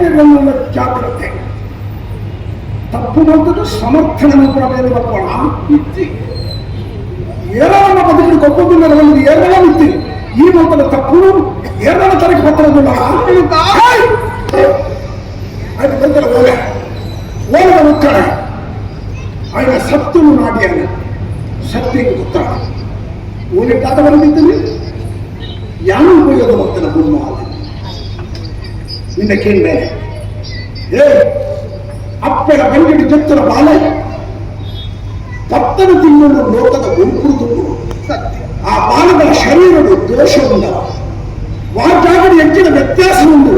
party రంగంలో జాగ్రత్త తప్పు మంతుడు సమర్థనను ప్రవేదపడ ఇచ్చి ఏరాల బతికి గొప్పతున్న వాళ్ళకి ఏరాల ఇచ్చి ఈ మంతుల తప్పులు ఏరాల తరగతి పత్రం ఆయన మంతుల ఓలే ఓలగా వచ్చాడు ఆయన సత్తును నాట్యాన్ని శక్తికి గుత్తాడు ఓలి కాదవరం ఇచ్చింది యానం இன்னைக்கு என்ன ஏ அப்பட చెప్తున్న బాలే పత్తను తిన్నుడు లోకత ఉంపుడుతుడు ఆ బాలక శరీరుడు దోషం ఉండ వాటాకుడు ఎక్కిన వ్యత్యాసం ఉండు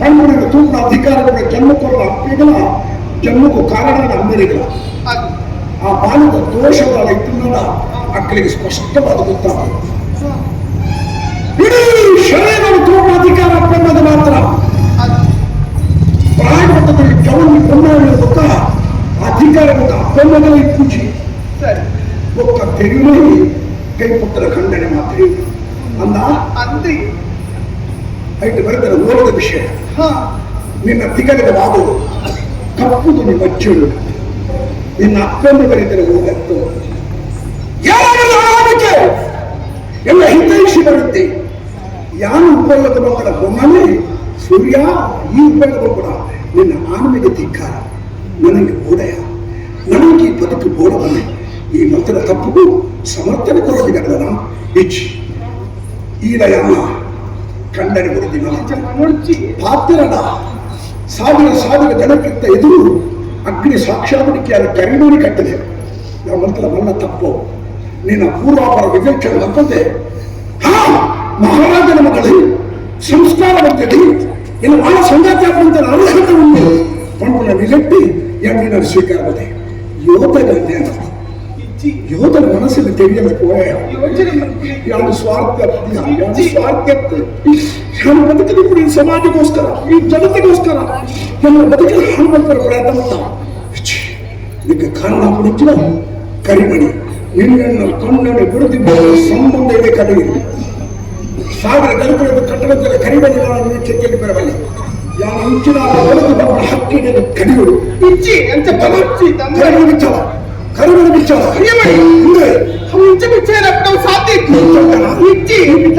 పండుగ తూపు అధికారుల జన్మకుల అప్పగల జన్మకు కారణాన్ని అమ్మరిగల ఆ బాలక దోషం వాళ్ళ ఎత్తున్న అక్కడికి స్పష్టంగా గుర్తాడు శరీరుడు తూపు అధికార ప్రమద మాత్రం ಮಾಡಿರುವಂಥದ್ದಲ್ಲಿ ಕೆಲವು ಬ್ರಹ್ಮವನ್ನು ಗೊತ್ತ ಅಧಿಕಾರ ಗೊತ್ತ ಅಕ್ರಮದಲ್ಲಿ ಕೂಚಿ ಒಕ್ಕ ತೆರಿಮೆ ಕೈಪುಟ್ಟರ ಖಂಡನೆ ಮಾತ್ರ ಅಂದ ಅಂದ್ರೆ ಐಟು ಬರೆದರೆ ನೋಡಿದ ವಿಷಯ ನಿನ್ನ ಅಧಿಕಾರದ ವಾದವು ತಪ್ಪುದು ನಿಮ್ಮ ನಿನ್ನ ಅಕ್ರಮ ಬರೆದರೆ ಹೋಗತ್ತು ಎಲ್ಲ ಹಿತೈಷಿ ಬರುತ್ತೆ ಯಾರು ಉಪಯೋಗದ ಮಕ್ಕಳ ಸೂರ್ಯ ಈ ಉಪಯೋಗದ ನಿನ್ನ ಆರ್ಮಿಗೆ ಧಿಕ್ಕಾರ ನನಗೆ ಬೋಧಯ ನನಗೆ ಈ ಬದುಕು ಬೋಧವನ್ನೇ ಈ ಮತದ ತಪ್ಪಿಗೂ ಸಮರ್ಥನೆ ಕೊಡೋದಿಲ್ಲ ಇಚ್ಚಿ ಈಗ ಯಾರ ಕಂಡನೆ ಕೊಡುದಿಲ್ಲ ಪಾತ್ರನ ಸಾವಿರ ಸಾವಿರ ಜನಕ್ಕಿಂತ ಎದುರು ಅಗ್ನಿ ಸಾಕ್ಷಾತ್ಮಕ್ಕೆ ಅದರ ಕರಿಮೂರಿ ಕಟ್ಟಿದೆ ನಮ್ಮ ಮಂತ್ರ ನನ್ನ ತಪ್ಪು ನಿನ್ನ ಪೂರ್ವಾಪರ ವಿವೇಚನೆ ತಪ್ಪದೆ ಹಾ ಮಹಾರಾಜನ ಮಕ್ಕಳು ಸಂಸ್ಕಾರ ಬಂದಿದೆ ಇನ್ನು ಬಹಳ ಸಂಗಾತಿ ನಾನು ಸ್ವೀಕಾರ ಮಾಡಿದೆ ಯೋಧನಂತೆ ಯೋಧನ ಮನಸ್ಸಲ್ಲಿ ತಿಳಿಯಬೇಕು ಯಾರು ಸ್ವಾರ್ಥ ಸ್ವಾರ್ಥ ನಾನು ಬದುಕಬೇಕು ಈ ಸಮಾಜಕ್ಕೋಸ್ಕರ ಈ ಜನತೆಗೋಸ್ಕರ ನನ್ನ ಬದುಕಲ್ಲಿ ಹನುಮಂತರ ಪ್ರಯತ್ನ ಮಾಡ್ತಾವ ಇದಕ್ಕೆ ಕಾರಣ ಹುಡುಕಿದ ಕರಿಮಣಿ ನಿನ್ನನ್ನು ಕಣ್ಣನ್ನು ಬಿಡುತ್ತಿದ್ದ ಸಂಬಂಧ ಇದೆ ಕಡೆಯಲ್ಲಿ ಸಾವಿರ ಗಂಟೆಗಳು ಕಟ್ಟಡದಲ್ಲಿ ಕರಿಮಣಿ ನಾನು ಚೆಕ್ಕಿಗೆ ಬರಬಲ್ಲ ನಾನು ಇಂಚಿನ ಒಳಗೆ ನಮ್ಮ ಹಕ್ಕಿನ ಕಡಿಗಳು ಇಂಚಿ ಅಂತ ಬಲರ್ಚಿ ಕರುಳು ಬಿಚ್ಚವ ಕರುಳು ಬಿಚ್ಚವ ಹಿಂದೆ ಇಂಚಿ ಬಿಚ್ಚ ಸಾಧ್ಯ ಇತ್ತು ಇಂಚಿ ಬಿಚ್ಚ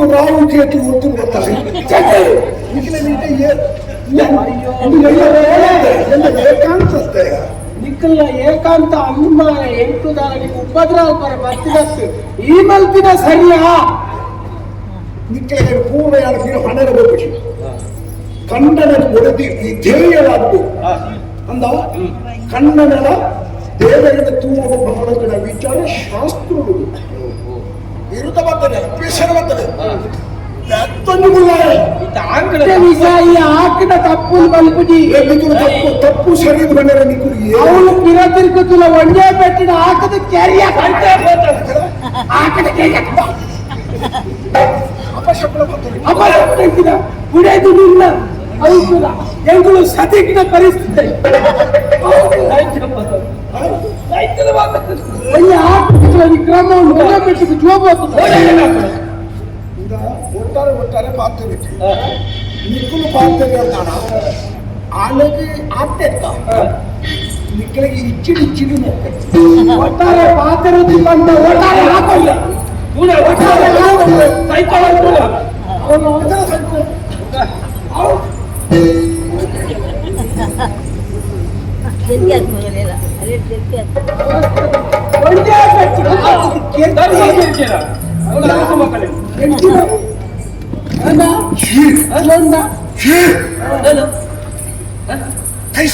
నువ్వు రావు ಏಕಾಂತ ಅಷ್ಟೇ ಏಕಾಂತ ಅಮ್ಮ ಎಂಟುದಾರ ನೀವು ಉಪದ್ರವ ಬರ ಈ ಮಲ್ತಿನ ಸರಿಯಾ ನಿಕ್ಕಲಿಗೆ ಪೂರ್ವ ಯಾರು ಹಣ ಇರಬೇಕು ಕಣ್ಣನ ಈ ಧ್ಯೇಯವಾದ್ದು ಅಂದ ಕಣ್ಣನ ದೇವರಿಗೆ ತೂರುವ ವಿಚಾರ ಶಾಸ್ತ್ರಗಳು ಚೆನ್ನಾತದ ನೆತ್ತನ್ನು ಮೂಳಾಯೆ ಆಕನೆ ಕಪ್ಪೂನ್ ಬಲ್ಪುಜಿ ಎದ್ದು ಕಪ್ಪೂ ತಪ್ಪು ಶರೀರದ ಮೇಲೆ ನಿಂತು ಇವನು ಕಿರಾತೀರ್ ಕೊತು ವಣ್ಯೆ ಪೆಟ್ಟಿನ ಆಕದ ಕೆರಿಯಾ ಕೈತೆ ಪೋತನು ಆಕದ ಕೆರಿ ಆಪಶಪನ ಕೊತ್ತಿ ಅಪ್ಪೆ ಎತ್ತಿದೆ ಕುಡೇದು ನಿಂತ ಅವುಗಳ ಎಂಗಳು ಸತಿಗಿನ ಪರಿಸ್ಥಿತಿ ವಿಕ್ರಮ ಬಿಟ್ಟು ಜೋಬ್ ಒಟ್ಟಾರೆ ಒಟ್ಟಾರೆ ಪಾತ್ರ ಬಿಟ್ಟು ನಿಕ್ಕಲು ಪಾತ್ರ ಹೇಳ್ತಾನ ಆಲಗೆ ಆಗ್ತಿರ್ತ ನಿಕ್ಕಲಿಗೆ ಇಚ್ಚಿಡಿ ಇಚ್ಚಿಡಿ ಒಟ್ಟಾರೆ ಪಾತ್ರ ಒಟ್ಟಾರೆ ಹಾಕಲ್ಲ ಒಟ್ಟಾರೆ ಅವನು ಒಟ್ಟಾರೆ ಕೈ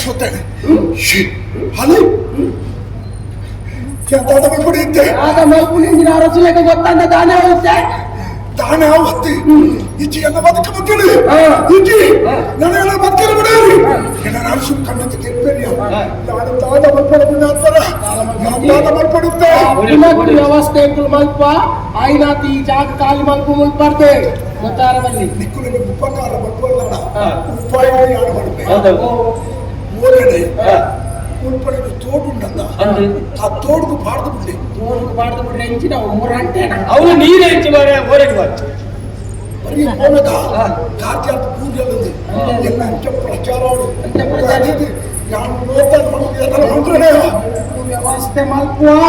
ಸೋತಾರೆ ಹಲೋ ಕೆಟ್ಟ ಮಾಡ್ಕೊಂಡಿದ್ದೆ ಆಗ ಮಲ್ಕೊಂಡಿದ್ದೀನಿ ಆ ರಸೂಲೆಗೆ ಗೊತ್ತಾಂದ ದಾನ ಹೇಳುತ್ತೆ ತಾನೇ ಒತ್ತಿ ಇಜ್ಜಿ ಎಲ್ಲ ಬದುಕ ಮಕ್ಕಳು ಇಜ್ಜಿ ನನಗೆಲ್ಲ ಮಕ್ಕಳು ಬಿಡೋರು ಎಲ್ಲ ನಾನು ಸುಮ್ ಕಣ್ಣಕ್ಕೆ ಕೆತ್ತೇನೆ ನಾನು ತಾದ ಮಲ್ಪಡಬಿಡ ಅಂತಾರ ನಾನು ತಾದ ಮಲ್ಪಡುತ್ತೆ ವ್ಯವಸ್ಥೆ ಮಲ್ಪ ಆಯ್ನಾತಿ ಈ ಜಾಗ ಖಾಲಿ ಮಲ್ಪ ಮುಲ್ಪಾರ್ದೆ ಗೊತ್ತಾರವಲ್ಲಿ ನಿಕ್ಕುಲಿ ಉಪಕಾರ ಮಲ್ಪಡೋಣ ಉಪಾಯ ಯಾರು ಮಾಡಬೇಕು ಮೂರನೇ తోడ్పడిన తోడు ఉండదా ఆ తోడుకు పాడుతుండే తోడుకు పాడుతుండే ఎంచిన ఊరంటే అవును నీరే ఎంచివారే ఊరేటి వారు మరి పోనగా కార్యాలు పూజలు ఉంది ఎన్నంటే ప్రచారాలు అనేది వస్తే మల్పువ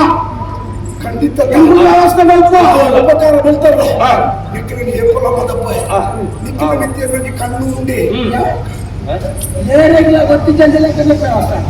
ఖండిత వస్తే మల్పువ ఉపకారం వెళ్తారు ఇక్కడ నీ ఎప్పుడు పదప్ప ఇక్కడ వ్యక్తి కన్ను ఉండి ఏ రెగ్యులర్ వర్తి చెందలేకుండా వస్తాను